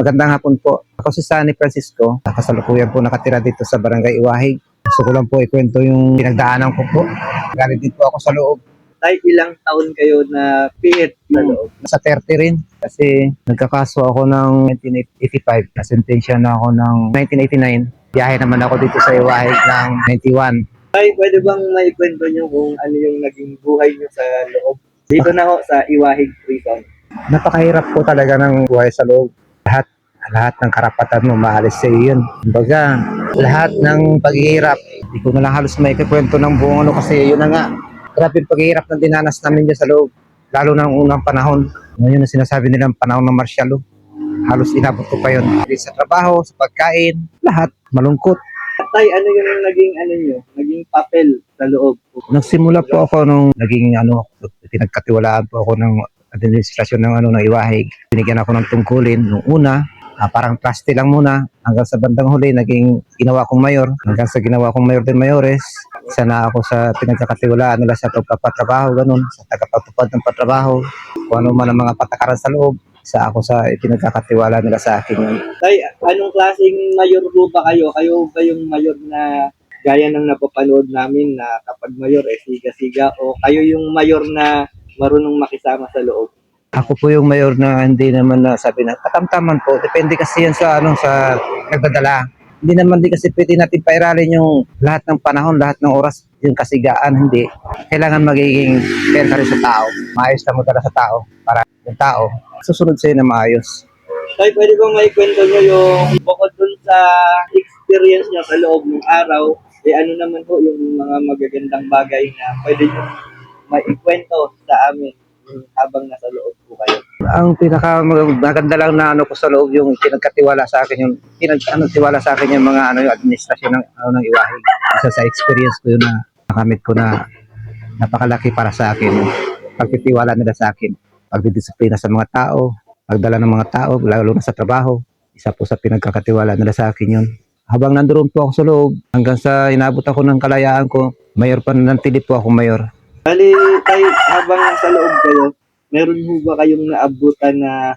Magandang hapon po. Ako si Sunny Francisco. Kasalukuyan po nakatira dito sa Barangay Iwahig. Gusto ko lang po ikwento yung pinagdaanan ko po. Galing din po ako sa loob. Tay, ilang taon kayo na piit sa loob? Nasa 30 rin. Kasi nagkakaso ako ng 1985. Nasentensya na ako ng 1989. Biyahe naman ako dito sa Iwahig ng 91. Tay, pwede bang maikwento nyo kung ano yung naging buhay nyo sa loob? Dito na ho sa Iwahig Prison. Napakahirap po talaga ng buhay sa loob. Lahat lahat ng karapatan mo maalis sa iyo yun. Kumbaga, lahat ng paghihirap, hindi ko na lang halos may kikwento ng buong ano kasi yun na nga. Grabe yung paghihirap na dinanas namin dyan sa loob. Lalo na ng unang panahon. Ngayon na sinasabi nilang panahon ng martial law. Halos inabot ko pa yun. Sa trabaho, sa pagkain, lahat. Malungkot. Tay, ano yung naging ano nyo? Naging papel sa loob? Nagsimula po ako nung naging ano, pinagkatiwalaan po ako ng administrasyon ng ano ng Iwahig. Binigyan ako ng tungkulin nung una, ah, parang trustee lang muna hanggang sa bandang huli naging ginawa kong mayor. Hanggang sa ginawa kong mayor din mayores, isa na ako sa pinagkakatiwalaan nila sa pagpapatrabaho, ganun, sa tagapagtupad ng patrabaho, kung ano man ang mga patakaran sa loob, isa ako sa pinagkakatiwala nila sa akin. Tay, anong klaseng mayor po ba kayo? Kayo ba yung mayor na gaya ng napapanood namin na kapag mayor eh siga-siga o kayo yung mayor na marunong makisama sa loob? Ako po yung mayor na hindi naman na sabi na katamtaman po. Depende kasi yan sa ano sa nagdadala. Hindi naman din kasi pwede natin pairalin yung lahat ng panahon, lahat ng oras, yung kasigaan, hindi. Kailangan magiging fair ka rin sa tao. Maayos ka magdala sa tao para yung tao susunod sa'yo na maayos. Tay, pwede bang maikwento nyo yung bukod dun sa experience nyo sa loob ng araw, eh ano naman po yung mga magagandang bagay na pwede nyo maikwento amin habang nasa loob po kayo. Ang pinaka mag- maganda lang na ano ko sa loob yung pinagkatiwala sa akin yung pinag ano, sa akin yung mga ano yung administrasyon ng ano ng Iwahig. Isa sa experience ko yun na nakamit ko na napakalaki para sa akin. Pagtitiwala nila sa akin, pagdidisiplina sa mga tao, pagdala ng mga tao, lalo na sa trabaho. Isa po sa pinagkakatiwala nila sa akin yun. Habang nandoon po ako sa loob, hanggang sa inabot ako ng kalayaan ko, mayor pa nantili po ako mayor. Bali, tayo, habang nasa loob kayo, meron ho ba kayong naabutan na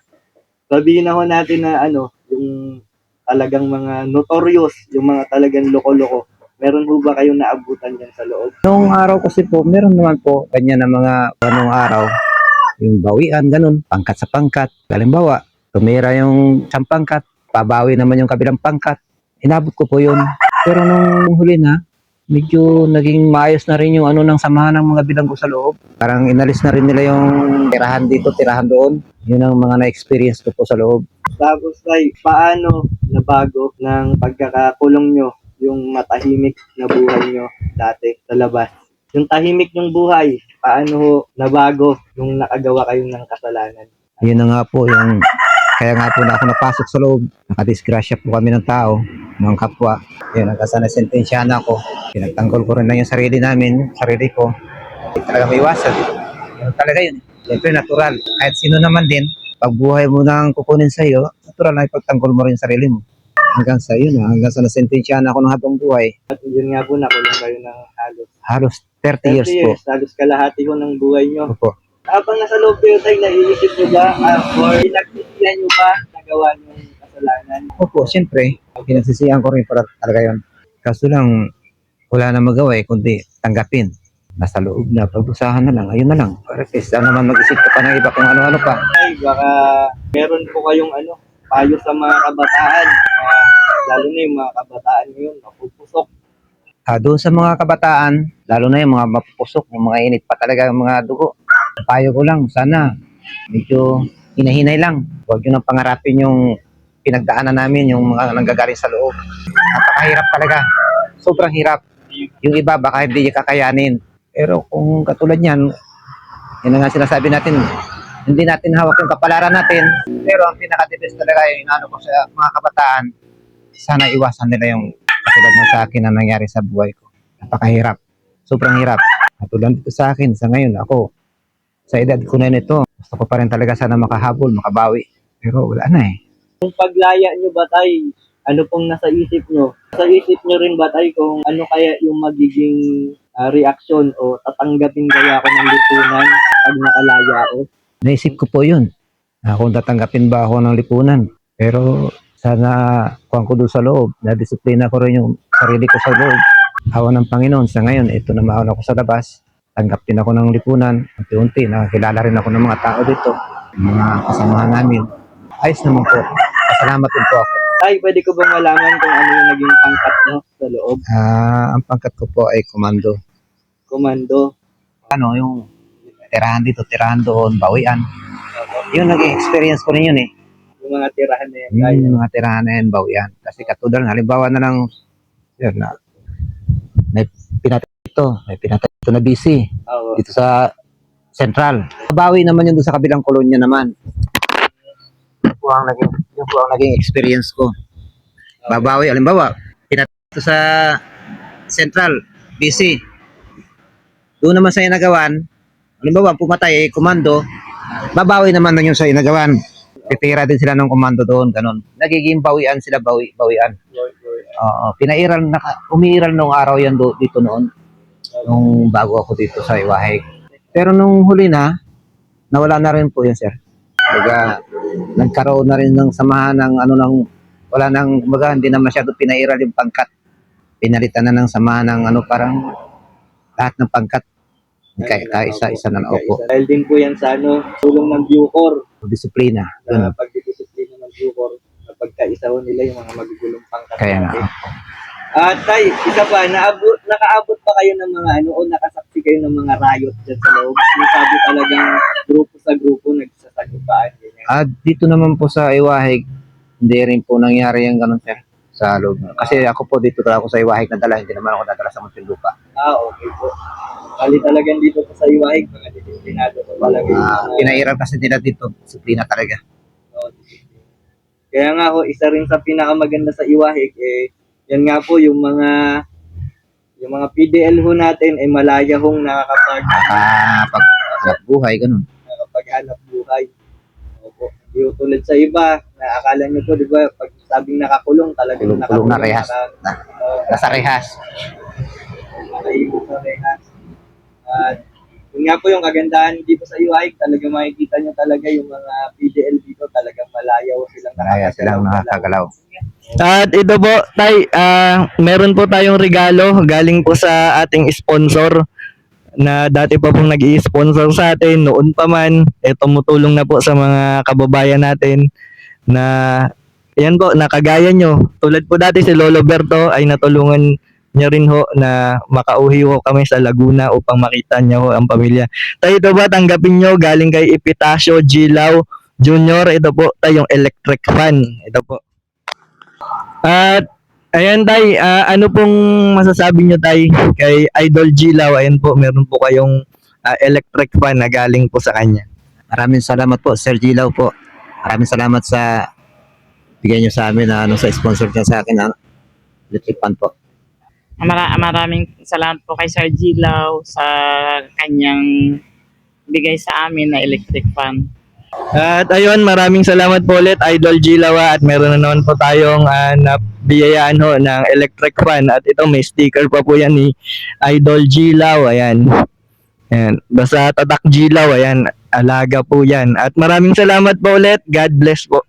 sabihin na ho natin na ano, yung talagang mga notorious, yung mga talagang loko-loko, meron ho ba kayong naabutan dyan sa loob? Noong araw kasi po, meron naman po ganyan na mga anong araw, yung bawian, ganun, pangkat sa pangkat. Halimbawa, tumira yung isang pangkat, pabawi naman yung kabilang pangkat. Inabot ko po yun. Pero nung huli na, medyo naging maayos na rin yung ano ng samahan ng mga bilanggo sa loob. Parang inalis na rin nila yung tirahan dito, tirahan doon. Yun ang mga na-experience ko po sa loob. Tapos tay, paano nabago ng pagkakakulong nyo yung matahimik na buhay nyo dati sa labas? Yung tahimik ng buhay, paano ho nabago nung nakagawa kayo ng kasalanan? Yun na nga po, yung kaya nga po na ako napasok sa loob. Nakadisgrasya po kami ng tao, mga kapwa. Yun, hanggang sa nasentensyahan ako. Pinagtanggol ko rin lang yung sarili namin, sarili ko. Talaga may iwasan. Yun talaga yun. Siyempre, natural. Kahit sino naman din, pag buhay mo nang kukunin sa iyo, natural na ipagtanggol mo rin sarili mo. Hanggang sa yun, ah, hanggang sa nasentensyahan ako ng habang buhay. At yun nga po, nakulong kayo ng halos Halos 30 30 years po. halos kalahati ho ng buhay nyo. Opo. Habang nasa loob kayo tayo, naiisip nyo ba ah, or pinagsisihan nyo ba nagawa nyo kasalanan? Opo, siyempre, pinagsisihan ko rin para talaga yun. Kaso lang, wala na magawa eh, kundi tanggapin. Nasa loob na, pagdusahan na lang, ayun na lang. Para kaysa naman mag-isip ka pa ng iba kung ano-ano pa. Ay, baka meron po kayong ano, payo sa mga kabataan. ah, lalo na yung mga kabataan ngayon, mapupusok. Ah, doon sa mga kabataan, lalo na yung mga mapupusok, yung mga init pa talaga yung mga dugo. Payo ko lang, sana medyo hinahinay lang. Huwag yun ang pangarapin yung pinagdaanan namin, yung mga nanggagaling sa loob. Napakahirap talaga. Sobrang hirap. Yung iba baka hindi niya kakayanin. Pero kung katulad niyan, yun nga sinasabi natin, hindi natin hawak yung kapalaran natin. Pero ang pinaka-the-best talaga yung ano ko sa mga kabataan, sana iwasan nila yung katulad ng sa akin na nangyari sa buhay ko. Napakahirap. Sobrang hirap. Katulad dito sa akin, sa ngayon, ako, sa edad ko na nito, gusto ko pa rin talaga sana makahabol, makabawi. Pero wala na eh. Kung paglaya nyo ba tay, ano pong nasa isip nyo? Sa isip nyo rin ba tay kung ano kaya yung magiging ah, reaksyon o tatanggapin kaya ako ng lipunan pag nakalaya ako? Naisip ko po yun. Na kung tatanggapin ba ako ng lipunan. Pero sana kuhan ko doon sa loob, na-disiplina ko rin yung sarili ko sa loob. Hawa ng Panginoon. Sa ngayon, ito na mauna ako sa labas. Tanggap din ako ng lipunan. Unti-unti, nakakilala rin ako ng mga tao dito. Mga kasamahan namin. Ayos naman po. Salamat din po ako. Tay, pwede ko bang malaman kung ano yung naging pangkat nyo sa loob? Ah, ang pangkat ko po ay komando. Komando. Ano, yung tirahan dito, tirahan doon, bawian. Yun, naging experience ko rin yun eh. Yung mga tirahan na yan, Tay. Yung mga tirahan na yan, bawian. Kasi katulad, halimbawa na lang, yun na, may pinatay ito, may pinatay ito na busy Oo. dito sa Central. Bawi naman yun doon sa kabilang kolonya naman. Yun po ang naging, yun po ang naging experience ko. Babawi, halimbawa, pinatay ito sa Central, busy. Doon naman sa inagawan, halimbawa, pumatay, eh, komando, babawi naman na yun sa inagawan. Titira din sila ng komando doon, ganun. Nagiging bawian sila, bawi, bawian. Oo, pinairal, naka, umiiral nung araw yan do, dito noon. Nung bago ako dito sa Iwahig. Pero nung huli na, nawala na rin po yun, sir. Baga, nagkaroon na rin ng samahan ng ano ng, wala nang, baga, hindi na masyado pinairal yung pangkat. Pinalitan na ng samahan ng ano, parang lahat ng pangkat. Kaya, kaya isa-isa na na opo. Dahil din po yan sa ano, tulong ng Bucor. Disiplina. Sa pagdidisiplina ng Bucor. Na pagkaisa ho nila yung mga magugulong pangkat. Kaya natin. At tay, isa pa, naabot, nakaabot pa kayo ng mga ano, o nakasaksi kayo ng mga riot dyan sa loob. Yung sabi talagang grupo sa grupo, nagsasagupaan. At dito naman po sa Iwahig, hindi rin po nangyari yung ganun, sir. Sa loob. Kasi ako po dito talaga ako sa Iwahig nadala, hindi naman ako nadala sa Muntinlupa. Ah, okay po. Kali talagang dito po sa Iwahig, mga disiplinado po talaga. Uh, mga- pinairal kasi nila dito, disiplina talaga. Oo, disiplina. Kaya nga ho, isa rin sa pinakamaganda sa Iwahig, eh, yan nga po, yung mga yung mga PDL ho natin, eh, malaya hong nakakapag, Ah, pag hanap buhay, ganun. nakakapaghanap ho tulad sa iba, na akala nyo po, di ba, pag sabing nakakulong, talagang Kulong-kulong na rehas. naka- Na, Oo, nasa rehas. nakaibig sa rehas. At yun nga po yung kagandahan dito sa Iwahig, talaga makikita nyo talaga yung mga PDL dito, talagang malayaw silang Kaya silang nakakagalaw. At ito po, Tay, ah, meron po tayong regalo galing po sa ating sponsor na dati pa pong nag sponsor sa atin noon pa man. Eh, tumutulong na po sa mga kababayan natin na yan po, nakagaya nyo. Tulad po dati si Lolo Berto ay natulungan niya rin ho na makauhi ho kami sa Laguna upang makita niya ho ang pamilya. Tayo ito ba, tanggapin nyo galing kay Epitasio Gilaw Junior. Ito po, tayong electric fan. Ito po. At ayan tay, ah, ano pong masasabi nyo tay kay Idol Gilaw? Ayan po, meron po kayong ah, electric fan na galing po sa kanya. Maraming salamat po, Sir Gilaw po. Maraming salamat sa bigay niyo sa amin na ano sa sponsor niya sa akin na electric fan po. Mara- maraming salamat po kay Sir Gilaw sa kanyang bigay sa amin na electric fan. At ayun, maraming salamat po ulit Idol Gilaw ah, at meron na naman po tayong uh, nabiyayaan ho ng electric fan at ito may sticker pa po yan ni Idol Gilaw. Ayan. Ayan. Basta tatak Gilaw, ayan. Alaga po yan. At maraming salamat po ulit. God bless po.